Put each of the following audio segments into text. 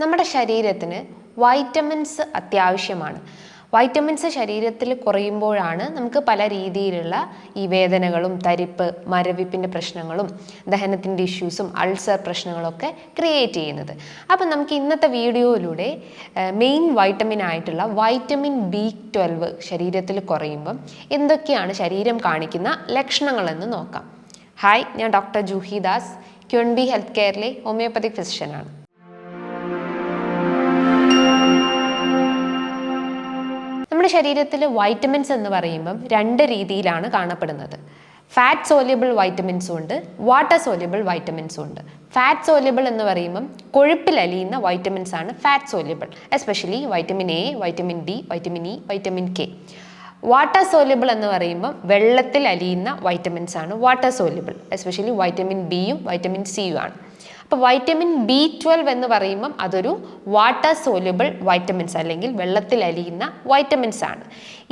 നമ്മുടെ ശരീരത്തിന് വൈറ്റമിൻസ് അത്യാവശ്യമാണ്. വൈറ്റമിൻസ് ശരീരത്തിൽ കുറയുമ്പോഴാണ് നമുക്ക് പല രീതിയിലുള്ള ഈ വേദനകളും തരിപ്പ് മരവിപ്പിന്റെ പ്രശ്നങ്ങളും ദഹനത്തിന്റെ ഇഷ്യൂസും അൾസർ പ്രശ്നങ്ങളൊക്കെ ക്രിയേറ്റ് ചെയ്യുന്നത്. അപ്പം നമുക്ക് ഇന്നത്തെ വീഡിയോയിലൂടെ മെയിൻ വൈറ്റമിൻ ആയിട്ടുള്ള വൈറ്റമിൻ ബി ട്വൽവ് ശരീരത്തിൽ കുറയുമ്പം എന്തൊക്കെയാണ് ശരീരം കാണിക്കുന്ന ലക്ഷണങ്ങളെന്ന് നോക്കാം. ഹായ് ഞാൻ ഡോക്ടർ ജൂഹി ദാസ് ക്യുൺബി ഹെൽത്ത് കെയറിലെ ഹോമിയോപ്പതി ഫിസിഷ്യനാണ്. നമ്മുടെ ശരീരത്തിൽ വൈറ്റമിൻസ് എന്ന് പറയുമ്പം രണ്ട് രീതിയിലാണ് കാണപ്പെടുന്നത്. ഫാറ്റ് സോല്യബിൾ വൈറ്റമിൻസും ഉണ്ട് വാട്ടർ സോല്യബിൾ വൈറ്റമിൻസും ഉണ്ട്. ഫാറ്റ് സോല്യബിൾ എന്ന് പറയുമ്പം കൊഴുപ്പിൽ അലിയുന്ന വൈറ്റമിൻസ് ആണ് fat soluble especially vitamin A vitamin D vitamin E vitamin K water soluble എന്ന് പറയുമ്പം വെള്ളത്തിൽ അലിയുന്ന വൈറ്റമിൻസ് ആണ് വാട്ടർ സോല്യബിൾ എസ്പെഷ്യലി വൈറ്റമിൻ ബിയും വൈറ്റമിൻ സിയും ആണ്. അപ്പോൾ വൈറ്റമിൻ ബി ട്വൽവ് എന്ന് പറയുമ്പം അതൊരു വാട്ടർ സോല്യബിൾ വൈറ്റമിൻസ് അല്ലെങ്കിൽ വെള്ളത്തിൽ അലിയുന്ന വൈറ്റമിൻസ് ആണ്.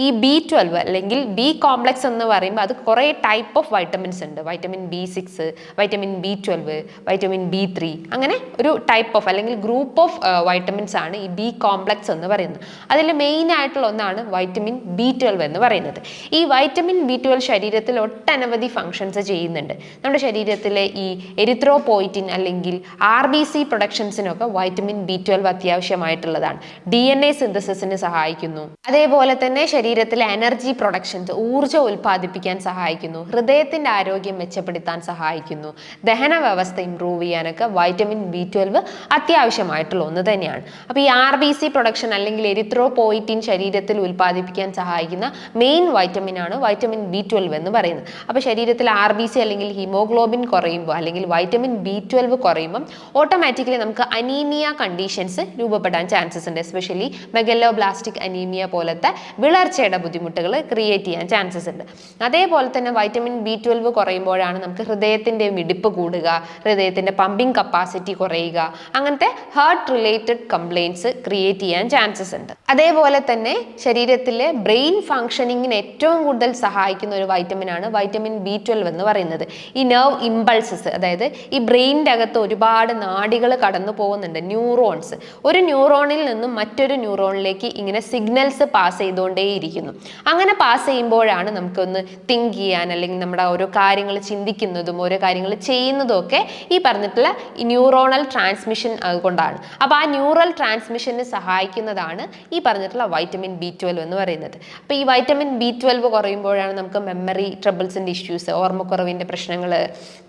ഈ ബി ട്വൽവ് അല്ലെങ്കിൽ ബി കോംപ്ലക്സ് എന്ന് പറയുമ്പോൾ അത് കുറേ ടൈപ്പ് ഓഫ് വൈറ്റമിൻസ് ഉണ്ട്. Vitamin B six vitamin B twelve vitamin B three അങ്ങനെ ഒരു ടൈപ്പ് ഓഫ് അല്ലെങ്കിൽ ഗ്രൂപ്പ് ഓഫ് വൈറ്റമിൻസ് ആണ് ഈ ബി കോംപ്ലക്സ് എന്ന് പറയുന്നത്. അതിൽ മെയിൻ ആയിട്ടുള്ള ഒന്നാണ് വൈറ്റമിൻ ബി ട്വൽവ് എന്ന് പറയുന്നത്. ഈ വൈറ്റമിൻ ബി ട്വൽവ് ശരീരത്തിൽ ഒട്ടനവധി ഫങ്ഷൻസ് ചെയ്യുന്നുണ്ട്. നമ്മുടെ ശരീരത്തിലെ ഈ എരിത്രോപോയിറ്റിൻ അല്ലെങ്കിൽ ആർ ബി സി പ്രൊഡക്ഷൻസിനൊക്കെ വൈറ്റമിൻ ബി ട്വൽവ് അത്യാവശ്യമായിട്ടുള്ളതാണ്. ഡി എൻ എ സിന്തസിസിന് സഹായിക്കുന്നു. അതേപോലെ തന്നെ ശരീരത്തിലെ എനർജി പ്രൊഡക്ഷൻസ് ഊർജം ഉൽപ്പാദിപ്പിക്കാൻ സഹായിക്കുന്നു. ഹൃദയത്തിന്റെ ആരോഗ്യം മെച്ചപ്പെടുത്താൻ സഹായിക്കുന്നു. ദഹന വ്യവസ്ഥ ഇംപ്രൂവ് ചെയ്യാനൊക്കെ വൈറ്റമിൻ ബി ട്വൽവ് അത്യാവശ്യമായിട്ടുള്ള ഒന്ന് തന്നെയാണ്. അപ്പോൾ ഈ ആർ ബി സി പ്രൊഡക്ഷൻ അല്ലെങ്കിൽ എരിത്രോപോയിറ്റിൻ ശരീരത്തിൽ ഉൽപ്പാദിപ്പിക്കാൻ സഹായിക്കുന്ന മെയിൻ വൈറ്റമിൻ ആണ് വൈറ്റമിൻ ബി ട്വൽവ് എന്ന് പറയുന്നത്. അപ്പോൾ ശരീരത്തിൽ ആർ ബി സി അല്ലെങ്കിൽ ഹീമോഗ്ലോബിൻ കുറയുമ്പോൾ അല്ലെങ്കിൽ വൈറ്റമിൻ ബി ട്വൽവ് കുറയുമ്പം ഓട്ടോമാറ്റിക്കലി നമുക്ക് അനീമിയ കണ്ടീഷൻസ് രൂപപ്പെടാൻ ചാൻസസ് ഉണ്ട്. എസ്പെഷ്യലി മെഗല്ലോ ബ്ലാസ്റ്റിക് അനീമിയ പോലത്തെ വിളർച്ചയുടെ ബുദ്ധിമുട്ടുകൾ ക്രിയേറ്റ് ചെയ്യാൻ ചാൻസസ് ഉണ്ട്. അതേപോലെ തന്നെ വൈറ്റമിൻ ബി ട്വൽവ് കുറയുമ്പോഴാണ് നമുക്ക് ഹൃദയത്തിന്റെ മിടിപ്പ് കൂടുക ഹൃദയത്തിന്റെ പമ്പിംഗ് കപ്പാസിറ്റി കുറയുക അങ്ങനത്തെ ഹാർട്ട് റിലേറ്റഡ് കംപ്ലയിൻസ് ക്രിയേറ്റ് ചെയ്യാൻ ചാൻസസ് ഉണ്ട്. അതേപോലെ തന്നെ ശരീരത്തിലെ ബ്രെയിൻ ഫങ്ഷനിങ്ങിന് ഏറ്റവും കൂടുതൽ സഹായിക്കുന്ന ഒരു വൈറ്റമിൻ ആണ് വൈറ്റമിൻ ബി ട്വൽവ് എന്ന് പറയുന്നത്. ഈ നെർവ് ഇമ്പൾസസ് അതായത് ഈ ബ്രെയിനിന്റെ അകത്ത് ഒരുപാട് നാടികൾ കടന്നു പോകുന്നുണ്ട്. ന്യൂറോൺസ്. ഒരു ന്യൂറോണിൽ നിന്നും മറ്റൊരു ന്യൂറോണിലേക്ക് ഇങ്ങനെ സിഗ്നൽസ് പാസ് ചെയ്തുകൊണ്ടേയിരിക്കുന്നു അങ്ങനെ പാസ് ചെയ്യുമ്പോഴാണ് നമുക്കൊന്ന് തിങ്ക് ചെയ്യാൻ അല്ലെങ്കിൽ നമ്മുടെ ഓരോ കാര്യങ്ങൾ ചിന്തിക്കുന്നതും ഓരോ കാര്യങ്ങൾ ചെയ്യുന്നതും ഒക്കെ ഈ പറഞ്ഞിട്ടുള്ള ന്യൂറോണൽ ട്രാൻസ്മിഷൻ കൊണ്ടാണ് അപ്പോൾ ആ ന്യൂറൽ ട്രാൻസ്മിഷന് സഹായിക്കുന്നതാണ് ഈ പറഞ്ഞിട്ടുള്ള വൈറ്റമിൻ ബി ട്വൽവ് എന്ന് പറയുന്നത്. അപ്പോൾ ഈ വൈറ്റമിൻ ബി ട്വൽവ് കുറയുമ്പോഴാണ് നമുക്ക് മെമ്മറി ട്രബിൾസിന്റെ ഇഷ്യൂസ് ഓർമ്മക്കുറവിന്റെ പ്രശ്നങ്ങൾ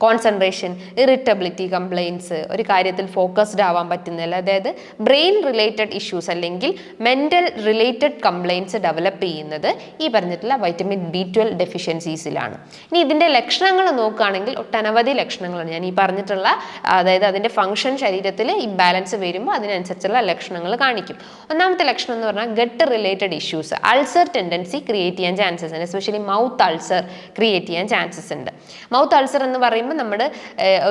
കോൺസെൻട്രേഷൻ ഇറിറ്റബിലിറ്റി കംപ്ലയിൻസ് ഒരു കാര്യത്തിൽ ഫോക്കസ്ഡ് ആവാൻ പറ്റുന്നില്ല. അതായത് ബ്രെയിൻ റിലേറ്റഡ് ഇഷ്യൂസ് അല്ലെങ്കിൽ മെന്റൽ റിലേറ്റഡ് കംപ്ലയിൻസ് ഡെവലപ്പ് ചെയ്യുന്നത് ഈ പറഞ്ഞിട്ടുള്ള വൈറ്റമിൻ ബി ട്വൽവ് ഡെഫിഷ്യൻസീസിലാണ് ഇനി ഇതിന്റെ ലക്ഷണങ്ങൾ നോക്കുകയാണെങ്കിൽ ഒട്ടനവധി ലക്ഷണങ്ങളാണ്. ഞാൻ ഈ പറഞ്ഞിട്ടുള്ള അതായത് അതിന്റെ ഫംഗ്ഷൻ ശരീരത്തിൽ ഇംബാലൻസ് വരുമ്പോൾ അതിനനുസരിച്ചുള്ള ലക്ഷണങ്ങൾ കാണിക്കും. ഒന്നാമത്തെ ലക്ഷണം എന്ന് പറഞ്ഞാൽ gut related issues ulcer tendency create ചെയ്യാൻ ചാൻസസ് ഉണ്ട്. എസ്പെഷ്യലി മൗത്ത് അൾസർ ക്രിയേറ്റ് ചെയ്യാൻ ചാൻസസ് ഉണ്ട്. മൗത്ത് അൾസർ എന്ന് പറയുമ്പോൾ നമ്മുടെ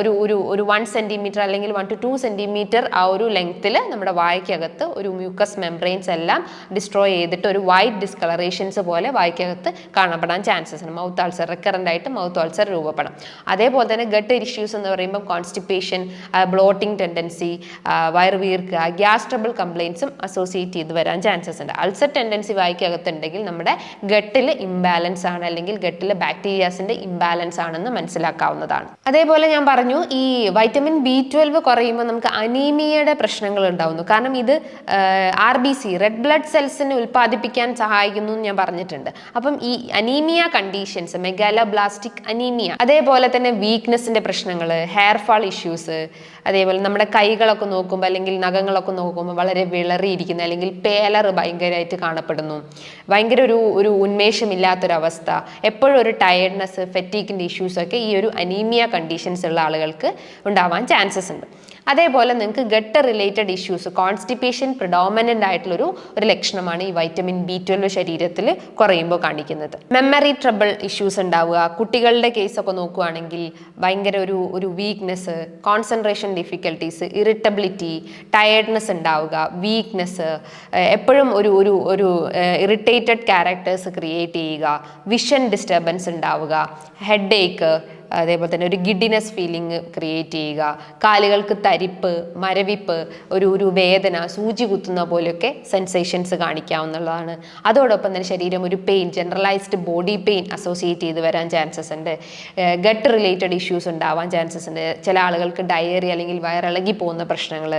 ഒരു ഒരു ഒരു വൺ സെന്റിമീറ്റർ അല്ലെങ്കിൽ വൺ ടു ടു സെന്റിമീറ്റർ ആ ഒരു ലെങ്ത്തിൽ നമ്മുടെ വായ്ക്കകത്ത് ഒരു മ്യൂക്കസ് മെംബ്രെയിൻസ് എല്ലാം ഡിസ്ട്രോയ് ചെയ്തിട്ട് ഒരു വൈറ്റ് ഡിസ്കളറേഷൻസ് പോലെ വായ്ക്കകത്ത് കാണപ്പെടാൻ ചാൻസസ് ഉണ്ട്. മൗത്ത് ആൾസർ റിക്കറന്റ് ആയിട്ട് മൗത്ത് ആൾസർ രൂപപ്പെടാം. അതേപോലെ തന്നെ ഗട്ട് ഇഷ്യൂസ് എന്ന് പറയുമ്പോൾ കോൺസ്റ്റിപ്പേഷൻ ബ്ലോട്ടിംഗ് ടെൻഡൻസി വയർ വീർക്കുക ഗ്യാസ് ട്രബിൾ കംപ്ലയിൻസും അസോസിയേറ്റ് ചെയ്ത് വരാൻ ചാൻസസ് ഉണ്ട്. അൾസർ ടെൻഡൻസി വായിക്കകത്തുണ്ടെങ്കിൽ നമ്മുടെ ഗട്ടിൽ ഇംബാലൻസ് ആണ് അല്ലെങ്കിൽ ഗട്ടിൽ ബാക്ടീരിയാസിന്റെ ഇംബാലൻസ് ആണെന്ന് മനസ്സിലാക്കാവുന്നതാണ്. അതേപോലെ ഞാൻ പറഞ്ഞു ഈ വൈറ്റമിൻ ബി ട്വൽവ് കുറയുമ്പോൾ നമുക്ക് അനീമിയയുടെ പ്രശ്നങ്ങൾ ഉണ്ടാവുന്നു. കാരണം ഇത് R B C red blood സെൽസിനെ ഉൽപ്പാദിപ്പിക്കാൻ സഹായിക്കുന്നു എന്ന് ഞാൻ പറഞ്ഞിട്ടുണ്ട്. അപ്പം ഈ അനീമിയ കണ്ടീഷൻസ് മെഗാലോബ്ലാസ്റ്റിക് അനീമിയ അതേപോലെ തന്നെ വീക്ക്നെസ്സിന്റെ പ്രശ്നങ്ങൾ ഹെയർ ഫാൾ ഇഷ്യൂസ് അതേപോലെ നമ്മുടെ കൈകളൊക്കെ നോക്കുമ്പോൾ അല്ലെങ്കിൽ നഖങ്ങളൊക്കെ നോക്കുമ്പോൾ വളരെ വിളറിയിരിക്കുന്ന അല്ലെങ്കിൽ പേലർ ഭയങ്കരമായിട്ട് കാണപ്പെടുന്നു. ഭയങ്കര ഒരു ഒരു ഉന്മേഷമില്ലാത്തൊരവസ്ഥ. എപ്പോഴും ഒരു ടയർഡ്നെസ് ഫെറ്റീക്കിന്റെ ഇഷ്യൂസൊക്കെ ഈ ഒരു അനീമിയ കണ്ടീഷൻസ് ഉള്ള ആളുകൾക്ക് ഉണ്ടാവാൻ ചാൻസസ് ഉണ്ട്. അതേപോലെ നിങ്ങൾക്ക് gut related issues constipation predominant ആയിട്ടുള്ളൊരു ഒരു ലക്ഷണമാണ് ഈ വൈറ്റമിൻ ബി ട്വൽവ് ശരീരത്തിൽ കുറയുമ്പോൾ കാണിക്കുന്നത്. മെമ്മറി ട്രബിൾ ഇഷ്യൂസ് ഉണ്ടാവുക കുട്ടികളുടെ കേസൊക്കെ നോക്കുകയാണെങ്കിൽ ഭയങ്കര ഒരു ഒരു weakness concentration difficulties irritability tiredness ഉണ്ടാവുക വീക്ക്നെസ് എപ്പോഴും ഒരു ഒരു ഒരു ഇറിറ്റേറ്റഡ് ക്യാരക്ടേഴ്സ് ക്രിയേറ്റ് ചെയ്യുക വിഷൻ ഡിസ്റ്റർബൻസ് ഉണ്ടാവുക ഹെഡ് ഏക്ക് അതേപോലെ തന്നെ ഒരു ഗിഡിനെസ് ഫീലിംഗ് ക്രിയേറ്റ് ചെയ്യുക. കാലുകൾക്ക് തരിപ്പ് മരവിപ്പ് ഒരു ഒരു വേദന സൂചി കുത്തുന്ന പോലെയൊക്കെ സെൻസേഷൻസ് കാണിക്കാവുന്നതാണ്. അതോടൊപ്പം തന്നെ ശരീരം ഒരു pain generalised body pain associate ചെയ്ത് വരാൻ ചാൻസസ് ഉണ്ട്. ഗട്ട് റിലേറ്റഡ് ഇഷ്യൂസ് ഉണ്ടാവാൻ ചാൻസസ് ഉണ്ട്. ചില ആളുകൾക്ക് ഡയറി അല്ലെങ്കിൽ വയറിളകി പോകുന്ന പ്രശ്നങ്ങൾ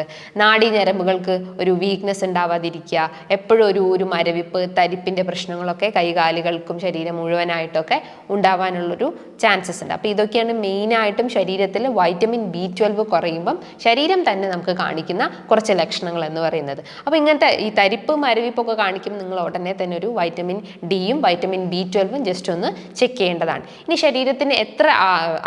നാടി ഞരമ്പുകൾക്ക് ഒരു വീക്ക്നെസ് ഉണ്ടാവാതിരിക്കുക എപ്പോഴും ഒരു ഒരു മരവിപ്പ് തരിപ്പിന്റെ പ്രശ്നങ്ങളൊക്കെ കൈകാലുകൾക്കും ശരീരം മുഴുവനായിട്ടൊക്കെ ഉണ്ടാവാനുള്ളൊരു ചാൻസസ് ഉണ്ട്. അപ്പോൾ ഇതൊക്കെയാണ് മെയിനായിട്ടും ശരീരത്തിൽ വൈറ്റമിൻ ബി ട്വൽവ് കുറയുമ്പം ശരീരം തന്നെ നമുക്ക് കാണിക്കുന്ന കുറച്ച് ലക്ഷണങ്ങൾ എന്ന് പറയുന്നത്. അപ്പോൾ ഇങ്ങനത്തെ ഈ തരിപ്പ് മരവിപ്പൊക്കെ കാണിക്കുമ്പോൾ നിങ്ങൾ ഉടനെ തന്നെ ഒരു വൈറ്റമിൻ ഡിയും വൈറ്റമിൻ ബി ട്വൽവും ജസ്റ്റ് ഒന്ന് ചെക്ക് ചെയ്യേണ്ടതാണ്. ഇനി ശരീരത്തിന് എത്ര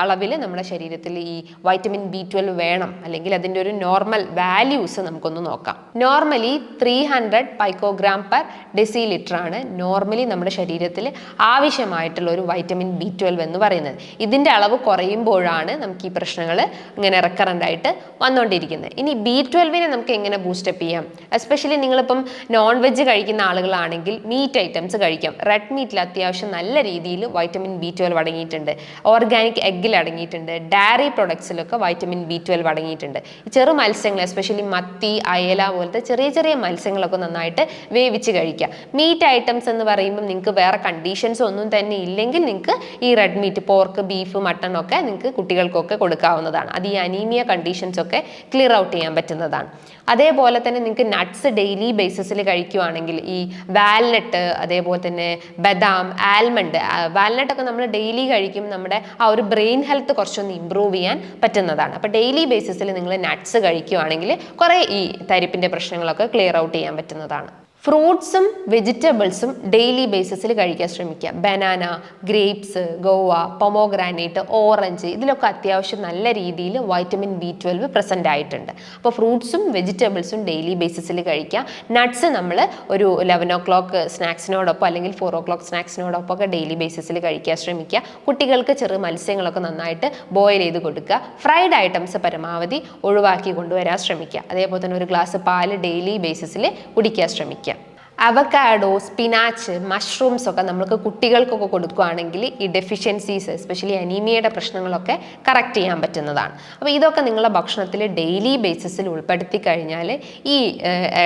അളവിൽ നമ്മുടെ ശരീരത്തിൽ ഈ വൈറ്റമിൻ ബി ട്വൽവ് വേണം? അല്ലെങ്കിൽ അതിന്റെ ഒരു നോർമൽ വാല്യൂസ് നമുക്കൊന്ന് നോക്കാം. Normally three hundred picogram per decilitre ആണ് നോർമലി നമ്മുടെ ശരീരത്തിൽ ആവശ്യമായിട്ടുള്ള ഒരു വൈറ്റമിൻ ബി ട്വൽവ് എന്ന് പറയുന്നത്. ഇതിന്റെ അളവ് കുറയുമ്പോഴാണ് നമുക്ക് ഈ പ്രശ്നങ്ങൾ ഇങ്ങനെ റെക്കറന്റ് ആയിട്ട് വന്നുകൊണ്ടിരിക്കുന്നത് ഇനി ബി ട്വൽവിനെ നമുക്ക് എങ്ങനെ ബൂസ്റ്റപ്പ് ചെയ്യാം? എസ്പെഷ്യലി നിങ്ങളിപ്പം നോൺ വെജ് കഴിക്കുന്ന ആളുകളാണെങ്കിൽ മീറ്റ് ഐറ്റംസ് കഴിക്കാം. റെഡ് മീറ്റിൽ അത്യാവശ്യം നല്ല രീതിയിൽ വൈറ്റമിൻ ബി ട്വൽവ് അടങ്ങിയിട്ടുണ്ട്. ഓർഗാനിക് എഗ്ഗിൽ അടങ്ങിയിട്ടുണ്ട്. ഡയറി പ്രൊഡക്ട്സിലൊക്കെ വൈറ്റമിൻ ബി ട്വൽവ് അടങ്ങിയിട്ടുണ്ട്. ചെറു മത്സ്യങ്ങൾ എസ്പെഷ്യലി മത്തി അയല പോലത്തെ ചെറിയ ചെറിയ മത്സ്യങ്ങളൊക്കെ നന്നായിട്ട് വേവിച്ച് കഴിക്കുക മീറ്റ് ഐറ്റംസ് എന്ന് പറയുമ്പോൾ നിങ്ങൾക്ക് വേറെ കണ്ടീഷൻസ് ഒന്നും തന്നെ ഇല്ലെങ്കിൽ നിങ്ങൾക്ക് ഈ റെഡ് മീറ്റ് പോർക്ക് ബീഫ് ഒക്കെ നിങ്ങൾക്ക് കുട്ടികൾക്കൊക്കെ കൊടുക്കാവുന്നതാണ്. അത് ഈ അനീമിയ കണ്ടീഷൻസ് ഒക്കെ ക്ലിയർ ഔട്ട് ചെയ്യാൻ പറ്റുന്നതാണ്. അതേപോലെ തന്നെ നിങ്ങൾക്ക് നട്ട്സ് ഡെയിലി ബേസിസിൽ കഴിക്കുവാണെങ്കിൽ ഈ വാൽനട്ട് അതേപോലെ തന്നെ ബദാം ആൽമണ്ട് വാൽനട്ട് ഒക്കെ നമ്മൾ ഡെയിലി കഴിക്കും. നമ്മുടെ ആ ഒരു ബ്രെയിൻ ഹെൽത്ത് കുറച്ചൊന്ന് ഇമ്പ്രൂവ് ചെയ്യാൻ പറ്റുന്നതാണ്. അപ്പോൾ ഡെയിലി ബേസിസിൽ നിങ്ങൾ നട്ട്സ് കഴിക്കുവാണെങ്കിൽ കുറേ ഈ തരിപ്പിന്റെ പ്രശ്നങ്ങളൊക്കെ ക്ലിയർ ഔട്ട് ചെയ്യാൻ പറ്റുന്നതാണ്. ഫ്രൂട്ട്സും വെജിറ്റബിൾസും ഡെയിലി ബേസിസിൽ കഴിക്കാൻ ശ്രമിക്കുക. Banana grapes guava pomegranate orange ഇതിലൊക്കെ അത്യാവശ്യം നല്ല രീതിയിൽ വൈറ്റമിൻ ബി ട്വൽവ് പ്രസന്റ് ആയിട്ടുണ്ട്. അപ്പോൾ ഫ്രൂട്ട്സും വെജിറ്റബിൾസും ഡെയിലി ബേസിസിൽ കഴിക്കുക. നട്ട്സ് നമ്മൾ ഒരു ലെവൻ ഒ ക്ലോക്ക് സ്നാക്സിനോടൊപ്പം അല്ലെങ്കിൽ ഫോർ ഒ ക്ലോക്ക് സ്നാക്സിനോടൊപ്പം ഒക്കെ ഡെയിലി ബേസിസിൽ കഴിക്കാൻ ശ്രമിക്കുക. കുട്ടികൾക്ക് ചെറു മത്സ്യങ്ങളൊക്കെ നന്നായിട്ട് ബോയിൽ ചെയ്ത് കൊടുക്കുക. ഫ്രൈഡ് ഐറ്റംസ് പരമാവധി ഒഴിവാക്കി കൊണ്ടുവരാൻ ശ്രമിക്കുക. അതേപോലെ തന്നെ ഒരു ഗ്ലാസ് പാൽ ഡെയിലി ബേസിസിൽ കുടിക്കാൻ ശ്രമിക്കുക. അവക്കാഡോ സ്പിനാച്ച് മഷ്റൂംസ് ഒക്കെ നമ്മൾക്ക് കുട്ടികൾക്കൊക്കെ കൊടുക്കുകയാണെങ്കിൽ ഈ ഡെഫിഷ്യൻസീസ് എസ്പെഷ്യലി അനീമിയയുടെ പ്രശ്നങ്ങളൊക്കെ കറക്റ്റ് ചെയ്യാൻ പറ്റുന്നതാണ്. അപ്പോൾ ഇതൊക്കെ നിങ്ങളുടെ ഭക്ഷണത്തിൽ ഡെയിലി ബേസിസിൽ ഉൾപ്പെടുത്തി കഴിഞ്ഞാൽ ഈ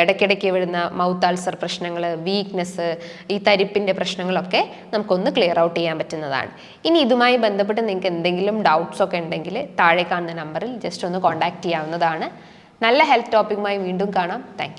ഇടയ്ക്കിടയ്ക്ക് വരുന്ന മൗത്ത് ആൾസർ പ്രശ്നങ്ങൾ വീക്ക്നെസ് ഈ തരിപ്പിന്റെ പ്രശ്നങ്ങളൊക്കെ നമുക്കൊന്ന് ക്ലിയർ ഔട്ട് ചെയ്യാൻ പറ്റുന്നതാണ്. ഇനി ഇതുമായി ബന്ധപ്പെട്ട് നിങ്ങൾക്ക് എന്തെങ്കിലും ഡൗട്ട്സ് ഒക്കെ ഉണ്ടെങ്കിൽ താഴെ കാണുന്ന നമ്പറിൽ ജസ്റ്റ് ഒന്ന് കോൺടാക്ട് ചെയ്യാവുന്നതാണ്. നല്ല ഹെൽത്ത് ടോപ്പിക്കുമായി വീണ്ടും കാണാം. താങ്ക്